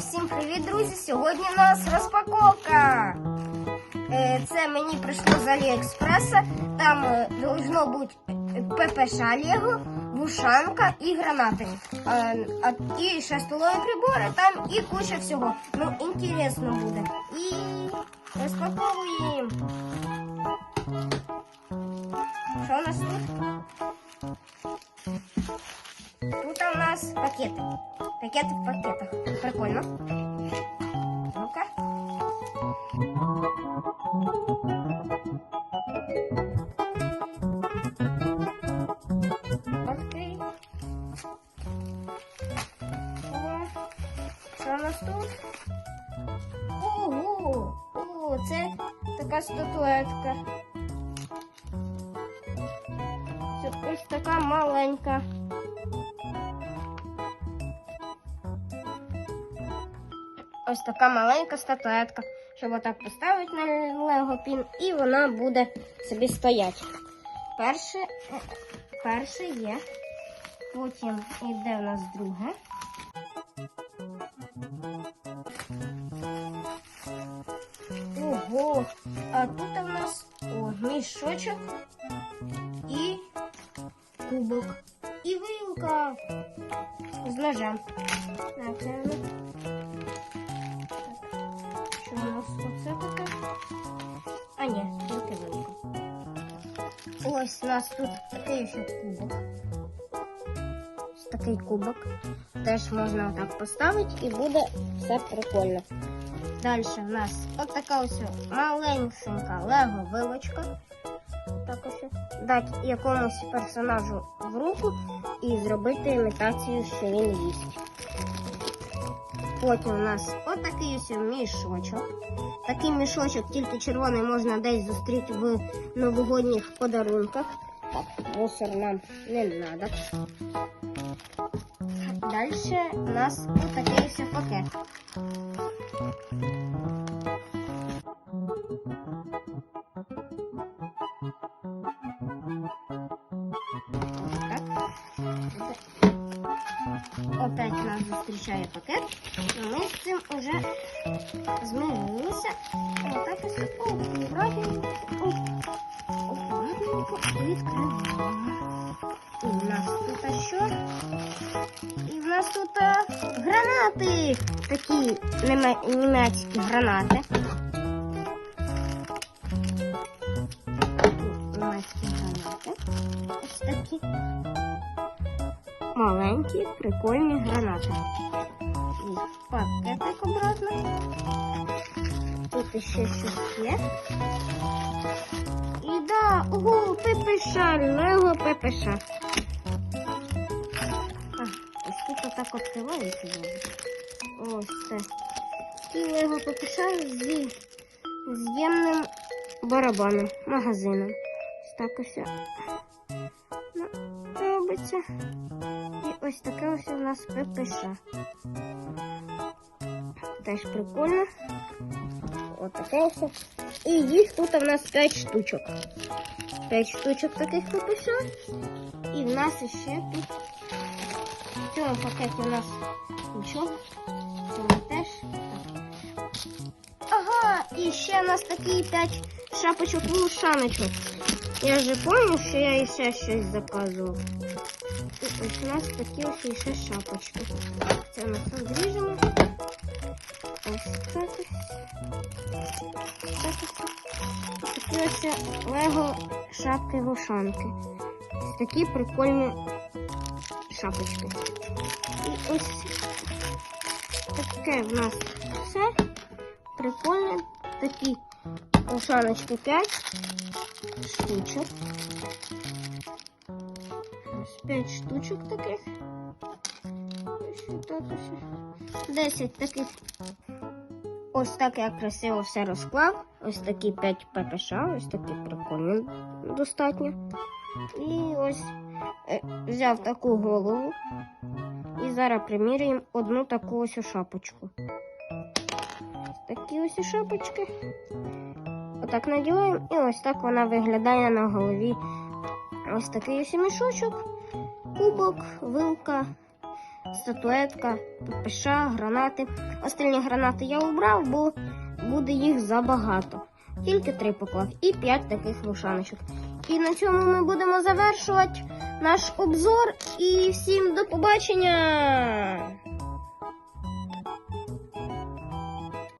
Всім привіт, друзі! Сьогодні у нас розпаковка. Е, Це мені прийшло з Аліекспреса. Там е, должно бути ППШ Лего, вушанка і гранати. Ті ще столові прибори, там і куча всього. Ну, інтересно буде. І розпаковуємо. Що у нас тут? Тут у нас пакети. Пакети в пакетах. Прикольно. Ну-ка. Окей. О, Що у нас тут? Ого! О, це така статуетка. Ось така маленька. Ось така маленька статуетка, щоб отак поставити на Лего пін, і вона буде собі стояти. Перше, е, перше є. Потім йде у нас друге. Ого! А тут у нас о, мішочок і кубок. І вилка з ножем. Так, це Ось у нас тут такий ще кубок. Ось такий кубок. Теж можна отак поставити і буде все прикольно. Далі у нас от така ось маленька лего вилочка. Так ось дати якомусь персонажу в руку і зробити імітацію, що він їсть. Потім у нас отакий ось мішочок. Такий мішочок, тільки червоний можна десь зустріти в новогодніх подарунках. Так, мусор нам не треба. Далі у нас отакий ось пакет. Зустрічає пакет. Ми з цим вже змирилися. Отак ось акуратненько відкриваємо. І в нас тут що? І в нас тут гранати. Такі німецькі гранати. Німецькі гранати. Ось такі маленькі, прикольні гранати. Тут ще щось. І да, ого, ППШ, Лего ППШ. А, ось тут отак відкривається. Ось це. І Лего ППШ зі з'ємним барабаном, магазином. Ось так ось ну, робиться. І ось таке ось у нас ППШ. Теж прикольно. Отаке ось. І їх тут у нас 5 штучок. 5 штучок таких ППШ. І в нас ще тут в цьому пакеті у нас цьому теж. Ага, і ще у нас такі 5 шапочок вушаночок. Я вже пам'ятаю, що я ще щось заказував. І ось у нас такі ось ще шапочки. Це ми розріжемо. Ось лего шапки вушанки. Такі прикольні шапочки. І ось таке в нас все. Прикольне. Такі ушаночки 5 штучок. Ось 5 штучок таких. Ось так ось. 10 таких. Ось так я красиво все розклав. Ось такі 5 ППШ, ось такі прикольні достатньо. І ось е, взяв таку голову. І зараз приміряємо одну таку ось шапочку. Такі ось шапочки. Отак надіваємо, і ось так вона виглядає на голові. Ось такий ось мішочок, кубок, вилка, статуетка, ППШ, гранати. Останні гранати я убрав, бо буде їх забагато. Тільки три поклав і п'ять таких лушаночок. І на цьому ми будемо завершувати наш обзор. І всім до побачення!